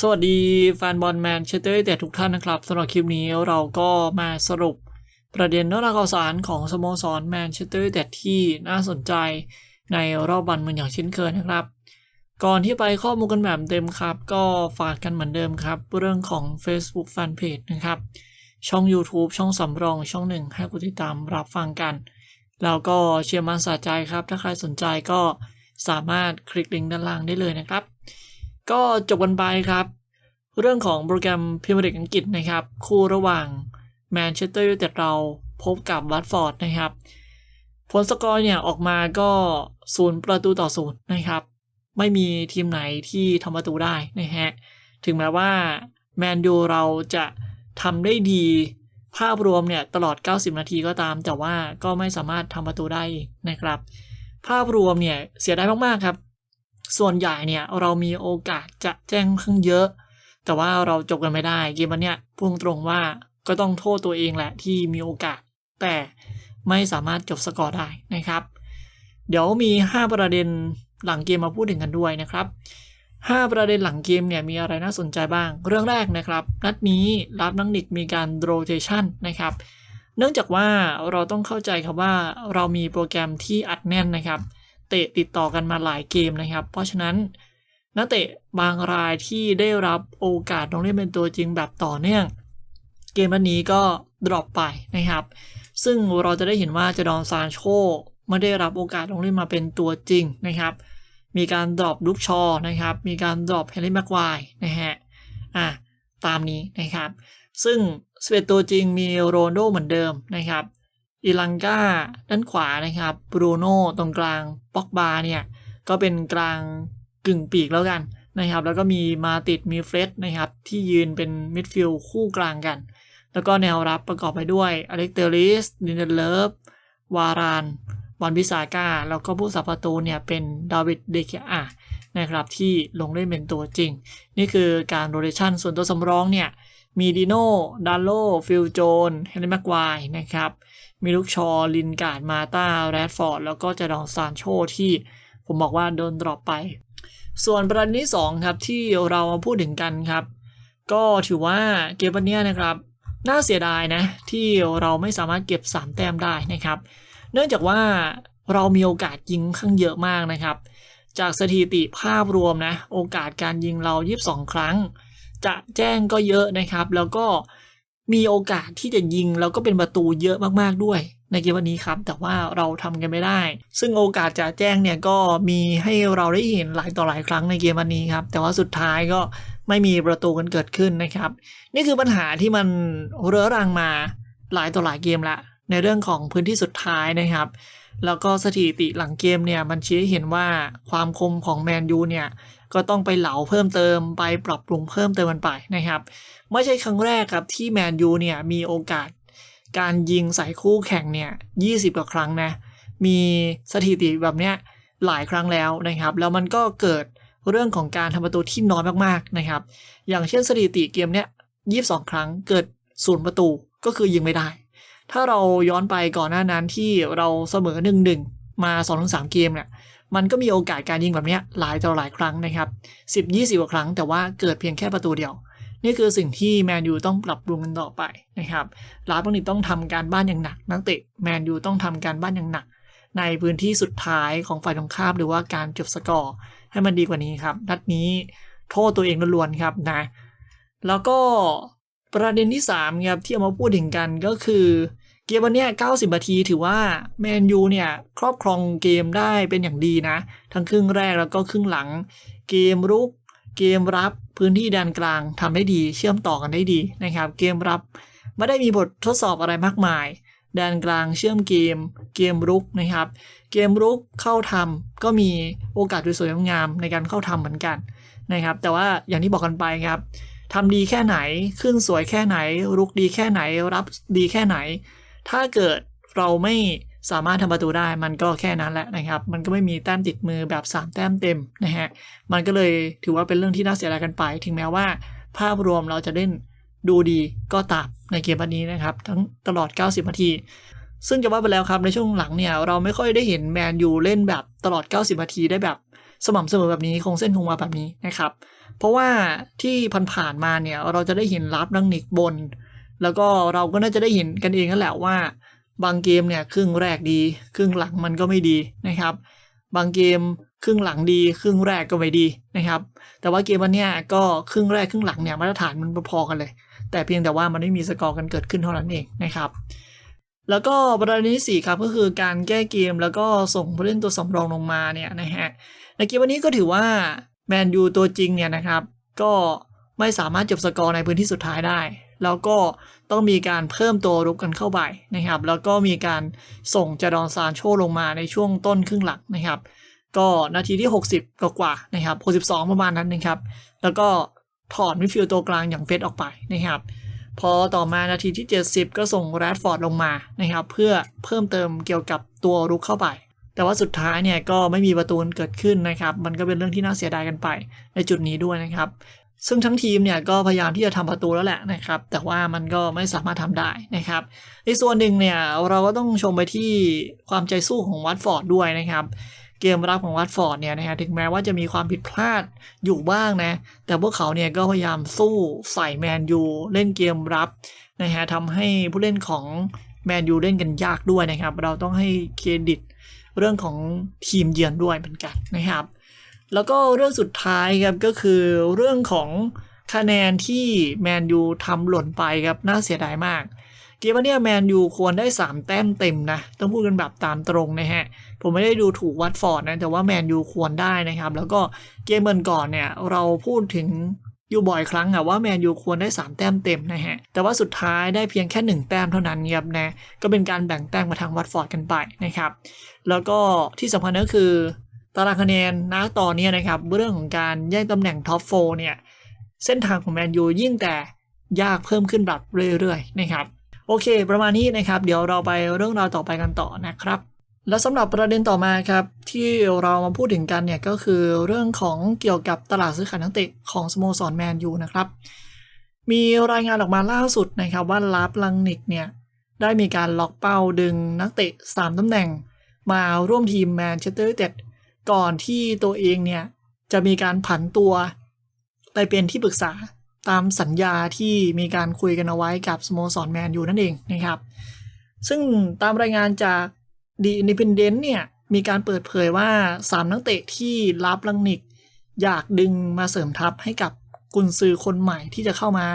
สวัสดีแฟนบอลแมนเชสเตอร์ยูไนเต็ดทุกท่านนะครับสำหรับคลิปนี้เราก็มาสรุปประเด็นเนื้อหาข่าวสารของสโมสรแมนเชสเตอร์ยูไนเต็ดที่น่าสนใจในรอบวันเหมือนอย่างเช่นเคยนะครับ ก่อนที่ไปข้อมูลกันแบบเต็มครับ ก็ฝากกันเหมือนเดิมครับ เรื่องของ Facebook Fanpage นะครับ ช่อง YouTube ช่องสำรองช่องหนึ่งให้กดติดตามรับฟังกัน แล้วก็เชียร์มันสะใจครับ ถ้าใครสนใจก็สามารถคลิกลิงก์ด้านล่างได้เลยนะครับ ก็จบกันไปครับ เรื่องของโปรแกรมพรีเมียร์ลีกอังกฤษนะครับ คู่ระหว่างแมนเชสเตอร์ยูไนเต็ดเราพบกับวัตฟอร์ดนะครับ ผลสกอร์เนี่ยออกมาก็ศูนย์ประตูต่อศูนย์นะครับ ไม่มีทีมไหนที่ทำประตูได้นะฮะ ถึงแม้ว่าแมนยูเราจะทำได้ดีภาพรวมเนี่ยตลอด 90 นาทีก็ตาม แต่ว่าก็ไม่สามารถทำประตูได้นะครับ ภาพรวมเนี่ยเสียดายมาก ๆ ครับ ส่วนใหญ่เนี่ยเรามีโอกาสจะแจ้งค่อนข้างเยอะ แต่ว่าเราจบกันไม่ได้เกมวันเนี้ยพุ่งตรงว่าก็ต้องโทษตัวเองแหละที่มีโอกาส แต่ไม่สามารถจบสกอร์ได้นะครับ เดี๋ยวมี 5 ประเด็นหลังเกมมาพูดถึงกันด้วยนะครับ 5 ประเด็นหลังเกมเนี่ยมีอะไรน่าสนใจบ้าง เรื่องแรกนะครับ นัดนี้รับนักนิกมีการโรเ t ชันนะครับ เนื่องจากว่าเราต้องเข้าใจครับว่าเรามีโปรแกรมที่อัดแน่นนะครับเเตะติดต่อกันมาหลายเกมนะครับ เพราะฉะนั้นนักเตะบางรายที่ได้รับโอกาสลงเล่นเป็นตัวจริงแบบต่อเนื่อง เกมวันนี้ก็ดรอปไปนะครับ ซึ่งเราจะได้เห็นว่าเจดอนซานโชไม่ได้รับโอกาสลงเล่นมาเป็นตัวจริงนะครับ มีการดรอปลูกชอนะครับ มีการดรอปเฮนรี่แม็กควนะฮะอะตามนี้นะครับ ซึ่งสเปตัวจริงมีโรนโดเหมือนเดิมนะครับ อีลังกาด้านขวานะครับบรูโน่ตรงกลางป็อกบาเนี่ยก็เป็นกลางกึ่งปีกแล้วกันนะครับ แล้วก็มีมาติดมีเฟรดนะครับ ที่ยืนเป็นมิดฟิลด์คู่กลางกัน แล้วก็แนวรับประกอบไปด้วยอเล็กเตอริสดินเดเลฟวารานบอลพิซาก้าแล้วก็ผู้สับประตูเนี่ยเป็นดาวิดเดเคอานะครับที่ลงเล่นเป็นตัวจริง นี่คือการโรเ t ชันส่วนตัวสำรองเนี่ยมีดิโน่ดาโลฟิลโจนเฮนรี่แม็กควนะครับ มีลูกชอ ลินการ์ด มาตาแรดฟอร์ด แล้วก็จะดองซานโชที่ผมบอกว่าโดนดรอปไป ส่วนประเด็นที่ 2 ครับที่เรามาพูดถึงกันครับ ก็ถือว่าเกมวันนี้นะครับ น่าเสียดายนะ ที่เราไม่สามารถเก็บ 3 แต้มได้นะครับ เนื่องจากว่าเรามีโอกาสยิงข้างเยอะมากนะครับ จากสถิติภาพรวมนะ โอกาสการยิงเรา 22 ครั้ง จะแจ้งก็เยอะนะครับ แล้วก็ มีโอกาสที่จะยิงแล้วก็เป็นประตูเยอะมากๆด้วย ในเกมวันนี้ครับ แต่ว่าเราทำกันไม่ได้ ซึ่งโอกาสจะแจ้งเนี่ยก็มีให้เราได้เห็นหลายต่อหลายครั้งในเกมวันนี้ครับ แต่ว่าสุดท้ายก็ไม่มีประตูกันเกิดขึ้นนะครับ นี่คือปัญหาที่มันเรื้อรังมาหลายต่อหลายเกมละในเรื่องของพื้นที่สุดท้ายนะครับ แล้วก็สถิติหลังเกมเนี่ยมันชี้ให้เห็นว่าความคมของแมนยูเนี่ยก็ต้องไปเหลาเพิ่มเติมไปปรับปรุงเพิ่มเติมมันไปนะครับ ไม่ใช่ครั้งแรกครับที่แมนยูเนี่ยมีโอกาส การยิงใส่คู่แข่งเนี่ย20 กว่าครั้งนะ มีสถิติแบบเนี้ยหลายครั้งแล้วนะครับ แล้วมันก็เกิดเรื่องของการทำประตูที่น้อยมากๆนะครับ อย่างเช่นสถิติเกมเนี้ย22 ครั้งเกิดศูนย์ประตูก็คือยิงไม่ได้ ถ้าเราย้อนไปก่อนหน้านั้นที่เราเสมอ1นหนึ่งมา2-3เกมเนี่ย มันก็มีโอกาสการยิงแบบนี้หลายต่อหลายครั้งนะครับ10-20กว่าครั้ง แต่ว่าเกิดเพียงแค่ประตูเดียว นี่คือสิ่งที่แมนยูต้องปรับปรุงกันต่อไปนะครับลาบางทีต้องทำการบ้านอย่างหนัก นักเตะแมนยูต้องทำการบ้านอย่างหนัก ในพื้นที่สุดท้ายของฝ่ายตรงข้ามหรือว่าการจบสกอร์ให้มันดีกว่านี้ครับนัดนี้โทษตัวเองล้วนๆครับนะ แล้วก็ประเด็นที่3ครับที่เอามาพูดถึงกันก็คือ เกมวันนี้90นาทีถือว่าแมนยูเนี่ยครอบครองเกมได้เป็นอย่างดีนะ ทั้งครึ่งแรกแล้วก็ครึ่งหลัง เกมรุก เกมรับพื้นที่แดนกลางทำได้ดี เชื่อมต่อกันได้ดีนะครับ เกมรับไม่ได้มีบททดสอบอะไรมากมาย แดนกลางเชื่อมเกม เกมรุกนะครับ เกมรุกเข้าทำก็มีโอกาสสวยๆงามในการเข้าทำเหมือนกันนะครับ แต่ว่าอย่างที่บอกกันไปครับทำดีแค่ไหนขึ้นสวยแค่ไหน รุกดีแค่ไหนรับดีแค่ไหน ถ้าเกิดเราไม่สามารถทำประตูได้มันก็แค่นั้นแหละนะครับ มันก็ไม่มีแต้มติดมือแบบ 3 แต้มเต็มนะฮะ มันก็เลยถือว่าเป็นเรื่องที่น่าเสียดายกันไป ถึงแม้ว่า ภาพรวมเราจะเล่นดูดีก็ตามในเกมวันนี้นะครับ ทั้งตลอด 90 นาที ซึ่งจะว่าไปแล้วครับในช่วงหลังเนี่ย เราไม่ค่อยได้เห็นแมนยูเล่นแบบตลอด 90 นาทีได้แบบสม่ำเสมอแบบนี้คงเส้นคงวาแบบนี้นะครับ เพราะว่าที่ผ่านๆมาเนี่ยเราจะได้เห็นรับลังนิกบน แล้วก็เราก็น่าจะได้เห็นกันเองนั่นแหละว่า บางเกมเนี่ยครึ่งแรกดี ครึ่งหลังมันก็ไม่ดีนะครับ บางเกมครึ่งหลังดี ครึ่งแรกก็ไม่ดีนะครับ แต่ว่าเกมวันนี้ก็ครึ่งแรกครึ่งหลังเนี่ยมาตรฐานมันพอๆกันเลย แต่เพียงแต่ว่ามันไม่มีสกอร์กันเกิดขึ้นเท่านั้นเองนะครับ แล้วก็ประเด็นที่สี่ครับก็คือการแก้เกมแล้วก็ส่งผู้เล่นตัวสำรองลงมาเนี่ยนะฮะในเกมวันนี้ก็ถือว่าแมนยูตัวจริงเนี่ยนะครับ ก็ไม่สามารถจบสกอร์ในพื้นที่สุดท้ายได้ แล้วก็ต้องมีการเพิ่มตัวรุกกันเข้าไปนะครับ แล้วก็มีการส่งจาดอนซานโชลงมาในช่วงต้นครึ่งหลังนะครับ ก็นาทีที่ 60 กว่าๆนะครับ62 ประมาณนั้นนะครับ แล้วก็ถอดมิดฟิลด์ตัวกลางอย่างเฟสออกไปนะครับ พอต่อมานาทีที่ 70 ก็ส่งแรดฟอร์ดลงมานะครับ เพื่อเพิ่มเติมเกี่ยวกับตัวรุกเข้าไป แต่ว่าสุดท้ายเนี่ยก็ไม่มีประตูเกิดขึ้นนะครับ มันก็เป็นเรื่องที่น่าเสียดายกันไปในจุดนี้ด้วยนะครับ ซึ่งทั้งทีมเนี่ยก็พยายามที่จะทำประตูแล้วแหละนะครับ แต่ว่ามันก็ไม่สามารถทำได้นะครับ ในส่วนหนึ่งเนี่ยเราก็ต้องชมไปที่ความใจสู้ของวัตฟอร์ดด้วยนะครับ เกมรับของวัตฟอร์ดเนี่ยนะฮะถึงแม้ว่าจะมีความผิดพลาดอยู่บ้างนะ แต่พวกเขาเนี่ยก็พยายามสู้ใส่แมนยูเล่นเกมรับนะฮะทำให้ผู้เล่นของแมนยูเล่นกันยากด้วยนะครับ เราต้องให้เครดิตเรื่องของทีมเยือนด้วยเหมือนกันนะครับ แล้วก็เรื่องสุดท้ายครับก็คือเรื่องของคะแนนที่แมนยูทำหล่นไปครับน่าเสียดายมากเกมวันเนี้ยแมนยูควรได้ 3 แต้มเต็มนะ ต้องพูดกันแบบตามตรงนะฮะ ผมไม่ได้ดูถูกวัตฟอร์ดนะ แต่ว่าแมนยูควรได้นะครับ แล้วก็เกมเมื่อก่อนเนี่ย เราพูดถึงอยู่บ่อยครั้งอะว่าแมนยูควรได้ 3 แต้มเต็มนะฮะ แต่ว่าสุดท้ายได้เพียงแค่ 1 แต้มเท่านั้นครับนะ ก็เป็นการแบ่งแต้มมาทางวัตฟอร์ดกันไปนะครับ แล้วก็ที่สำคัญก็คือ ตารางคะแนนณตอนนี้นะครับเรื่องของการแย่งตำแหน่งท็อปโฟเนี่ยเส้นทางของแมนยูยิ่งแต่ยากเพิ่มขึ้นแบบเรื่อยๆนะครับโอเค ประมาณนี้นะครับ เดี๋ยวเราไปเรื่องราวต่อไปกันต่อนะครับ แล้วสำหรับประเด็นต่อมาครับที่เรามาพูดถึงกันเนี่ยก็คือเรื่องของเกี่ยวกับตลาดซื้อขายนักเตะของสโมสรแมนยูนะครับมีรายงานออกมาล่าสุดนะครับว่าลาฟลังนิกเนี่ยได้มีการล็อกเป้าดึงนักเตะ 3ตำแหน่ง มาร่วมทีมแมนเชสเตอร์ยูไนเต็ด ก่อนที่ตัวเองเนี่ยจะมีการผันตัว ไปเป็นที่ปรึกษาตามสัญญาที่มีการคุยกันเอาไว้กับสโมสรแมนยูนั่นเองนะครับ ซึ่งตามรายงานจากดีอินดิพ n เดนต์เนี่ยมีการเปิดเผยว่า 3 นักเตะที่รับลังนิก อยากดึงมาเสริมทัพให้กับกุนซือคนใหม่ที่จะเข้ามา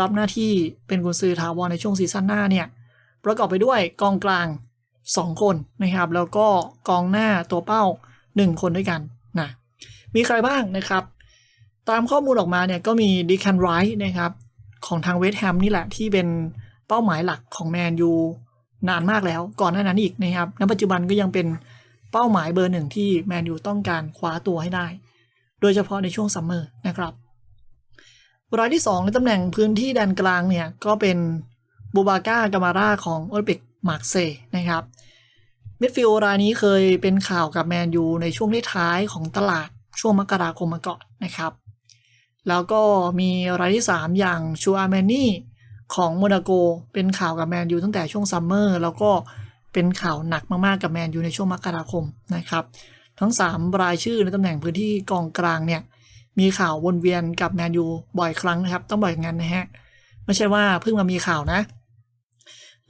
รับหน้าที่เป็นกุนซือทาวรในช่วงซีซั่นหน้าเนี่ยประกอบไปด้วยกองกลาง 2 คนนะครับ แล้วก็กองหน้าตัวเป้า 1 คนด้วยกันนะมีใครบ้างนะครับ ตามข้อมูลออกมาเนี่ยก็มีดิคันไรท์นะครับ ของทางเวสต์แฮมนี่แหละที่เป็นเป้าหมายหลักของแมนยูนานมากแล้ว ก่อนหน้านั้นอีกนะครับณปัจจุบันก็ยังเป็นเป้าหมายเบอร์หนึ่งที่แมนยูต้องการคว้าตัวให้ได้ โดยเฉพาะในช่วงซัมเมอร์นะครับรายที่ 2 ในตำแหน่งพื้นที่แดนกลางเนี่ย ก็เป็นบูบาก้ากามาร่าของโอลิมปิกมาร์เซนะครับ มิดฟิลด์รายนี้เคยเป็นข่าวกับแมนยูในช่วงท้ายของตลาดช่วงมกราคมมาก่อนนะครับ แล้วก็มีรายที่ 3 อย่างชูอาร์แมนี่ของโมนาโกเป็นข่าวกับแมนยูตั้งแต่ช่วงซัมเมอร์แล้วก็เป็นข่าวหนักมากๆกับแมนยูในช่วงมกราคมนะครับ ทั้ง 3 รายชื่อในตำแหน่งพื้นที่กองกลางเนี่ยมีข่าววนเวียนกับแมนยูบ่อยครั้งนะครับ ต้องบอกอย่างนั้นนะฮะไม่ใช่ว่าเพิ่งมามีข่าวนะ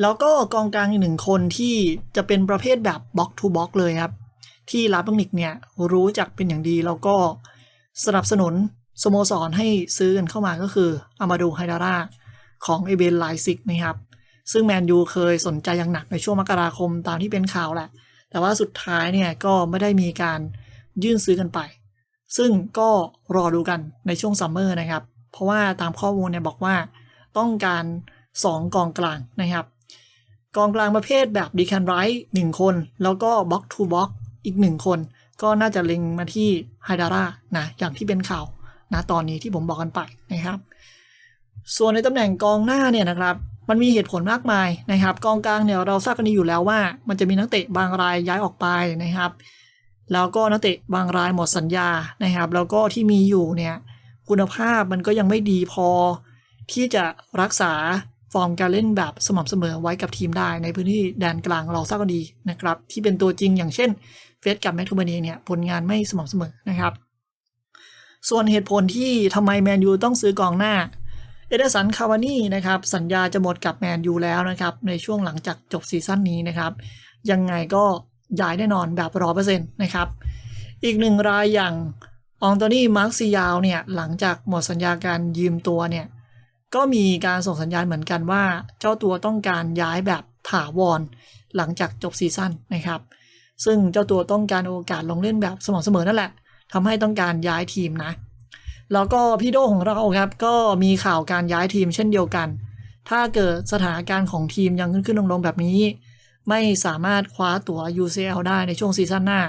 แล้วก็กองกลางอีกหนึ่งคนที่จะเป็นประเภทแบบบล็อกทูบล็อกเลยครับ ที่ลาบังนิกเนี่ยรู้จักเป็นอย่างดีแล้วก็สนับสนุนสโมสรให้ซื้อกันเข้ามาก็คืออามาดูไฮดาร่าของเอเบนไลซิกนะครับ ซึ่งแมนยูเคยสนใจอย่างหนักในช่วงมกราคมตามที่เป็นข่าวแหละ แต่ว่าสุดท้ายเนี่ยก็ไม่ได้มีการยื่นซื้อกันไป ซึ่งก็รอดูกันในช่วงซัมเมอร์นะครับ เพราะว่าตามข้อมูลเนี่ยบอกว่าต้องการ 2 กองกลางนะครับ กองกลางประเภทแบบดีแคนไรท์หนึ่งคน แล้วก็บล็อกทูบล็อกอีกหนึ่งคน ก็น่าจะเล็งมาที่ไฮดาร่านะอย่างที่เป็นข่าวนะตอนนี้ที่ผมบอกกันไปนะครับ ส่วนในตำแหน่งกองหน้าเนี่ยนะครับมันมีเหตุผลมากมายนะครับ กองกลางเนี่ยเราทราบกันดีอยู่แล้วว่า มันจะมีนักเตะบางรายย้ายออกไปนะครับ แล้วก็นักเตะบางรายหมดสัญญานะครับ แล้วก็ที่มีอยู่เนี่ยคุณภาพมันก็ยังไม่ดีพอที่จะรักษา ฟอร์มการเล่นแบบสม่ำเสมอไว้กับทีมได้ในพื้นที่แดนกลางเราทราบกันดีนะครับ ที่เป็นตัวจริงอย่างเช่นเฟสกับแมคทูมานีเนี่ยผลงานไม่สม่ำเสมอนะครับ ส่วนเหตุผลที่ทำไมแมนยูต้องซื้อกองหน้าเอเดสันคาวานี่นะครับสัญญาจะหมดกับแมนยูแล้วนะครับในช่วงหลังจากจบซีซั่นนี้นะครับ ยังไงก็ย้ายแน่นอนแบบร้อยเปอร์เซ็นต์นะครับ อีกหนึ่งรายอย่างอองโตนี่มาร์คซิยาวเนี่ยหลังจากหมดสัญญาการยืมตัวเนี่ย ก็มีการส่งสัญญาณเหมือนกันว่า เจ้าตัวต้องการย้ายแบบถาวร หลังจากจบซีซั่นนะครับ ซึ่งเจ้าตัวต้องการโอกาสลงเล่นแบบสม่ำเสมอนั่นแหละทำให้ต้องการย้ายทีมนะ แล้วก็พี่โดของเราครับ ก็มีข่าวการย้ายทีมเช่นเดียวกัน ถ้าเกิดสถานการณ์ของทีมยังขึ้นขึ้นลงลงแบบนี้ ไม่สามารถคว้าตั๋ว UCL ได้ในช่วงซีซั่นหน้า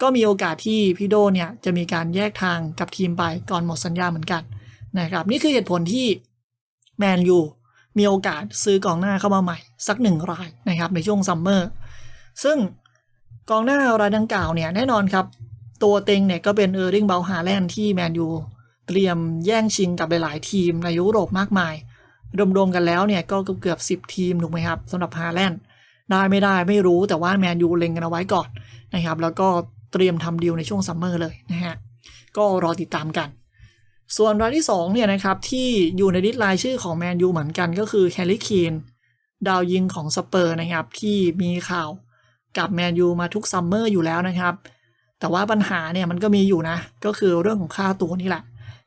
ก็มีโอกาสที่พี่โดเนี่ยจะมีการแยกทางกับทีมไปก่อนหมดสัญญาเหมือนกันนะครับ นี่คือเหตุผลที่ แมนยูมีโอกาสซื้อกองหน้าเข้ามาใหม่ สักหนึ่งรายนะครับในช่วงซัมเมอร์ซึ่งกองหน้ารายดังกล่าวเนี่ยแน่นอนครับ ตัวเต็งเนี่ยก็เป็นเออร์ริงเบลฮาแลนด์ที่แมนยูเตรียมแย่งชิงกับหลาย ๆ ทีมในยุโรปมากมาย รวม ๆ กันแล้วเนี่ยก็เกือบ 10 ทีมถูกไหมครับสำหรับฮาแลนด์ได้ไม่ได้ไม่รู้แต่ว่าแมนยูเล็งกันเอาไว้ก่อนนะครับแล้วก็เตรียมทำดีลในช่วงซัมเมอร์เลยนะฮะก็รอติดตามกัน ส่วนรายที่2เนี่ยนะครับที่อยู่ในลิสต์รายชื่อของแมนยูเหมือนกันก็คือแฮร์รี่เคนดาวยิงของสเปอร์นะครับที่มีข่าวกับแมนยูมาทุกซัมเมอร์อยู่แล้วนะครับ แต่ว่าปัญหาเนี่ยมันก็มีอยู่นะ ก็คือเรื่องของค่าตัวนี่แหละ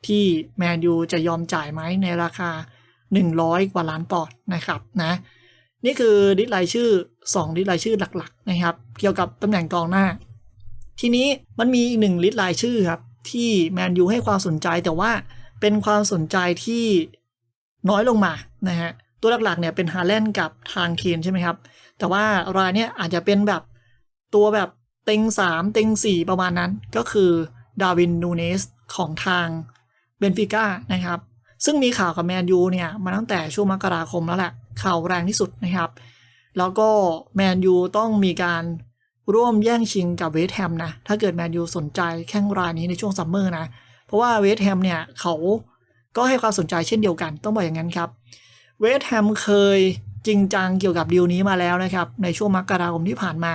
ที่แมนยูจะยอมจ่ายไหมในราคา 100 กว่าล้านปอนด์นะครับนะนี่คือดิสไลชื่อ2ดิสไลชื่อหลักๆนะครับ เกี่ยวกับตำแหน่งกองหน้า ทีนี้มันมีอีกหนึ่งลิสต์รายชื่อครับ ที่แมนยูให้ความสนใจแต่ว่าเป็นความสนใจที่น้อยลงมานะฮะตัวหลักๆเนี่ยเป็นฮาแลนด์กับทางเคนใช่ไหมครับ แต่ว่ารายเนี้ยอาจจะเป็นแบบตัวแบบเต็งสามเต็งสี่ประมาณนั้นก็คือดาวินนูเนสของทางเบนฟิก้านะครับ ซึ่งมีข่าวกับแมนยูเนี่ยมาตั้งแต่ช่วงมกราคมแล้วแหละข่าวแรงที่สุดนะครับ แล้วก็แมนยูต้องมีการ ร่วมแย่งชิงกับเวสแฮมนะ ถ้าเกิดแมนยูสนใจแข้งรายนี้ในช่วงซัมเมอร์นะ เพราะว่าเวสแฮมเนี่ยเขาก็ให้ความสนใจเช่นเดียวกัน ต้องบอกอย่างนั้นครับ เวสแฮมเคยจริงจังเกี่ยวกับดีลนี้มาแล้วนะครับ ในช่วงมกราคมที่ผ่านมา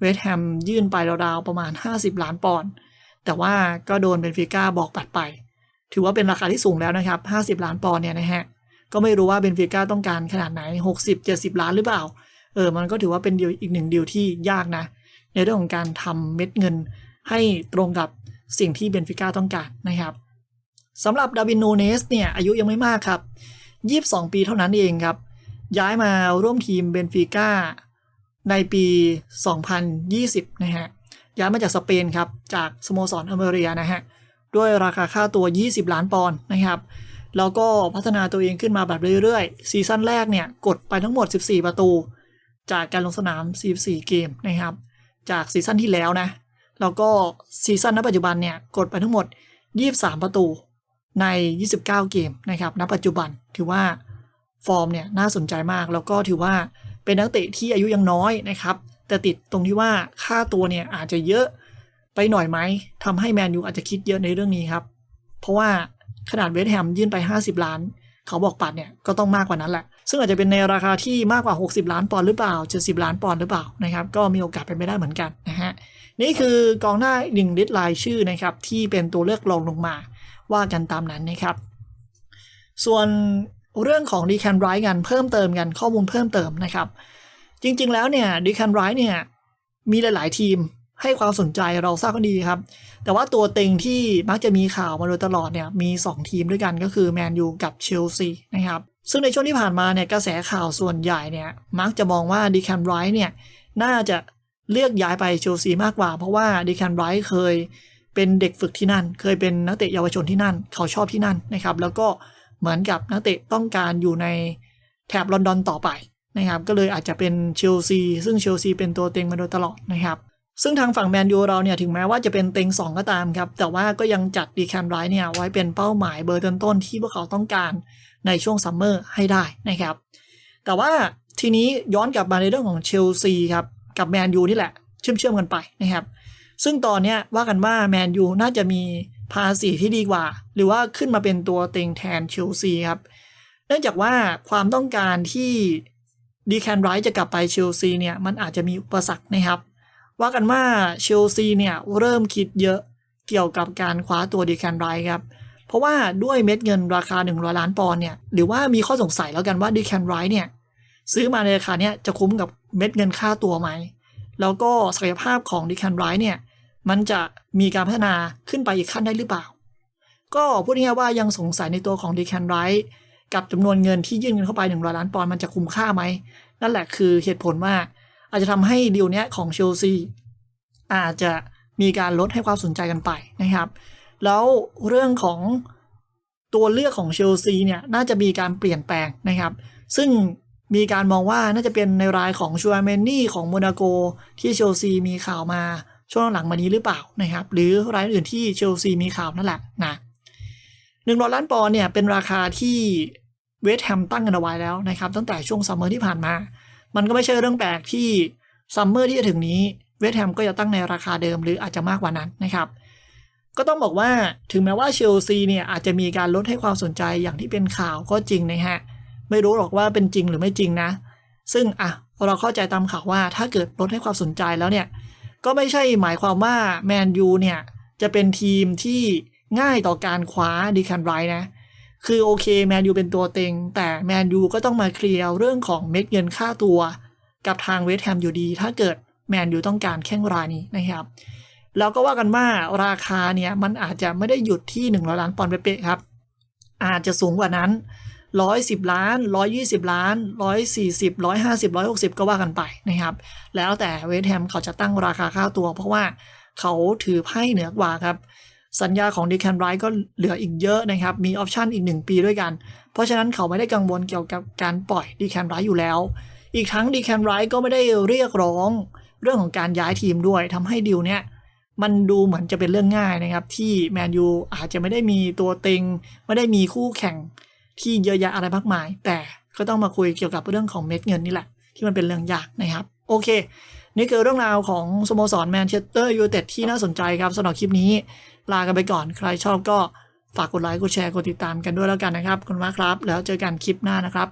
เวสแฮมยื่นไปราวๆประมาณ 50 ล้านปอนด์แต่ว่าก็โดนเบนฟิก้าบอกปัดไป ถือว่าเป็นราคาที่สูงแล้วนะครับ 50 ล้านปอนด์เนี่ยนะฮะก็ไม่รู้ว่าเบนฟิก้าต้องการขนาดไหน 60 70 ล้านหรือเปล่าเออมันก็ถือว่าเป็นดีลอีกหนึ่งดีลที่ยากนะ ในเรื่องของการทำเม็ดเงิน ให้ตรงกับสิ่งที่เบนฟิก้าต้องการนะครับสำหรับดาวินโนเนสเนี่ยอายุยังไม่มากครับ 22 ปีเท่านั้นเองครับ ย้ายมาร่วมทีมเบนฟิก้าในปี 2020 นะฮะ ย้ายมาจากสเปนครับ จากสโมสรอเมริกานะฮะ ด้วยราคาค่าตัว 20 ล้านปอนด์นะครับ แล้วก็พัฒนาตัวเองขึ้นมาแบบเรื่อยๆ ซีซั่นแรกเนี่ย กดไปทั้งหมด 14 ประตู จากการลงสนาม 44 เกมนะครับ จากซีซั่นที่แล้วนะ แล้วก็ซีซั่นณปัจจุบันเนี่ยกดไปทั้งหมด 23 ประตูใน 29 เกมนะครับณปัจจุบันถือว่าฟอร์มเนี่ยน่าสนใจมาก แล้วก็ถือว่าเป็นนักเตะที่อายุยังน้อยนะครับ แต่ติดตรงที่ว่าค่าตัวเนี่ยอาจจะเยอะไปหน่อยไหมทำให้แมนยูอาจจะคิดเยอะในเรื่องนี้ครับ เพราะว่าขนาดเวสต์แฮมยื่นไป 50 ล้าน เขาบอกปัดเนี่ยก็ต้องมากกว่านั้นแหละ ซึ่งอาจจะเป็นในราคาที่มากกว่า 60 ล้านปอนด์หรือเปล่า 70 ล้านปอนด์หรือเปล่านะครับ ก็มีโอกาสเป็นไปได้เหมือนกันนะฮะ นี่คือกองหน้าหนึ่งลิต์รายชื่อนะครับที่เป็นตัวเลือกรองลงมา ว่ากันตามนั้นนะครับ ส่วนเรื่องของดีแคนไรท์กันเพิ่มเติมกันข้อมูลเพิ่มเติมนะครับ จริงๆแล้วเนี่ยดีแคนไรท์เนี่ยมีหลาย ๆ ทีม ให้ความสนใจเราทราบกันดีครับ แต่ว่าตัวเต็งที่มักจะมีข่าวมาโดยตลอดเนี่ยมี 2 ทีมด้วยกันก็คือแมนยูกับเชลซีนะครับซึ่งในช่วงที่ผ่านมาเนี่ยกระแสข่าวส่วนใหญ่เนี่ยมักจะมองว่าดีแคนไรท์เนี่ยน่าจะเลือกย้ายไปเชลซีมากกว่า เพราะว่าดีแคนไรท์เคยเป็นเด็กฝึกที่นั่น เคยเป็นนักเตะเยาวชนที่นั่น เขาชอบที่นั่นนะครับแล้วก็เหมือนกับนักเตะต้องการอยู่ในแถบลอนดอนต่อไปนะครับก็เลยอาจจะเป็นเชลซีซึ่งเชลซีเป็นตัวเต็งมาโดยตลอดนะครับ ซึ่งทางฝั่งแมนยูเราเนี่ยถึงแม้ว่าจะเป็นเต็ง2 ก็ตามครับ แต่ว่าก็ยังจัดดีแคนไรท์เนี่ยไว้เป็นเป้าหมายเบอร์ต้นๆที่พวกเขาต้องการในช่วงซัมเมอร์ให้ได้นะครับ แต่ว่าทีนี้ย้อนกลับมาในเรื่องของเชลซีครับ กับแมนยูนี่แหละเชื่อมเชื่อมๆกันไปนะครับ ซึ่งตอนเนี้ยว่ากันว่าแมนยูน่าจะมีภาษีที่ดีกว่า หรือว่าขึ้นมาเป็นตัวเต็งแทนเชลซีครับ เนื่องจากว่าความต้องการที่ดีแคนไรท์จะกลับไปเชลซีเนี่ยมันอาจจะมีอุปสรรคนะครับ ว่ากันว่าเชลซีเนี่ยเริ่มคิดเยอะเกี่ยวกับการคว้าตัวดีแคนไรท์ครับ เพราะว่าด้วยเม็ดเงินราคา 100 ล้านปอนด์เนี่ยหรือว่ามีข้อสงสัยแล้วกันว่าดีแคนไรท์เนี่ยซื้อมาในราคาเนี่ยจะคุ้มกับเม็ดเงินค่าตัวไหม แล้วก็ศักยภาพของดีแคนไรท์เนี่ยมันจะมีการพัฒนาขึ้นไปอีกขั้นได้หรือเปล่า ก็พูดง่ายๆว่ายังสงสัยในตัวของดีแคนไรท์กับจำนวนเงินที่ยื่นเงินเข้าไป100ล้านปอนด์มันจะคุ้มค่าไหม นั่นแหละคือเหตุผลว่า อาจจะทำให้ดีลเนี้ยของเชลซีอาจจะมีการลดให้ความสนใจกันไปนะครับ แล้วเรื่องของตัวเลือกของเชลซีเนี่ยน่าจะมีการเปลี่ยนแปลงนะครับ ซึ่งมีการมองว่าน่าจะเป็นในรายของชัวเมนนี่ของโมนาโกที่เชลซีมีข่าวมาช่วงหลังมานี้หรือเปล่านะครับ หรือรายอื่นที่เชลซีมีข่าวนั่นแหละนะหนึ่งร้อยล้านปอนด์เนี่ยเป็นราคาที่เวสต์แฮมตั้งกันเอาไว้แล้วนะครับ ตั้งแต่ช่วงซัมเมอร์ที่ผ่านมา มันก็ไม่ใช่เรื่องแปลกที่ซัมเมอร์ที่จะถึงนี้เวสต์แฮมก็จะตั้งในราคาเดิมหรืออาจจะมากกว่านั้นนะครับ ก็ต้องบอกว่าถึงแม้ว่าเชลซีเนี่ยอาจจะมีการลดให้ความสนใจอย่างที่เป็นข่าวก็จริงนะฮะไม่รู้หรอกว่าเป็นจริงหรือไม่จริงนะ ซึ่งอะเราเข้าใจตามข่าวว่าถ้าเกิดลดให้ความสนใจแล้วเนี่ยก็ไม่ใช่หมายความว่าแมนยูเนี่ยจะเป็นทีมที่ง่ายต่อการคว้าดีแคนไรนะ คือโอเคแมนยูเป็นตัวเต็ง แต่แมนยูก็ต้องมาเคลียร์เรื่องของเม็ดเงินค่าตัว กับทางเวสต์แฮมอยู่ดี ถ้าเกิดแมนยูต้องการแข้งรายนี้นะครับ แล้วก็ว่ากันว่าราคาเนี่ยมันอาจจะไม่ได้หยุดที่ 100 ล้านปอนด์เป๊ะครับ อาจจะสูงกว่านั้น 110 ล้าน 120 ล้าน 140 150 160 ก็ว่ากันไปนะครับ แล้วแต่เวสต์แฮมเขาจะตั้งราคาค่าตัว เพราะว่าเขาถือไพ่เหนือกว่าครับ สัญญาของดีแคนไรท์ก็เหลืออีกเยอะนะครับ มีออปชันอีก 1 ปีด้วยกัน เพราะฉะนั้นเขาไม่ได้กังวลเกี่ยวกับการปล่อยดีแคนไรท์อยู่แล้ว อีกทั้งดีแคนไรท์ก็ไม่ได้เรียกร้องเรื่องของการย้ายทีมด้วยทำให้ดิวเนี่ยมันดูเหมือนจะเป็นเรื่องง่ายนะครับ ที่แมนยูอาจจะไม่ได้มีตัวเต็ง ไม่ได้มีคู่แข่งที่เยอะแยะอะไรมากมาย แต่ก็ต้องมาคุยเกี่ยวกับเรื่องของเม็ดเงินนี่แหละ ที่มันเป็นเรื่องยากนะครับ โอเค นี่คือเรื่องราวของสโมสรแมนเชสเตอร์ยูไนเต็ดที่น่าสนใจครับสำหรับคลิปนี้ ลากันไปก่อนใครชอบก็ฝากกดไลค์กดแชร์กดติดตามกันด้วยแล้วกันนะครับคุณมากครับ แล้วเจอกันคลิปหน้านะครับ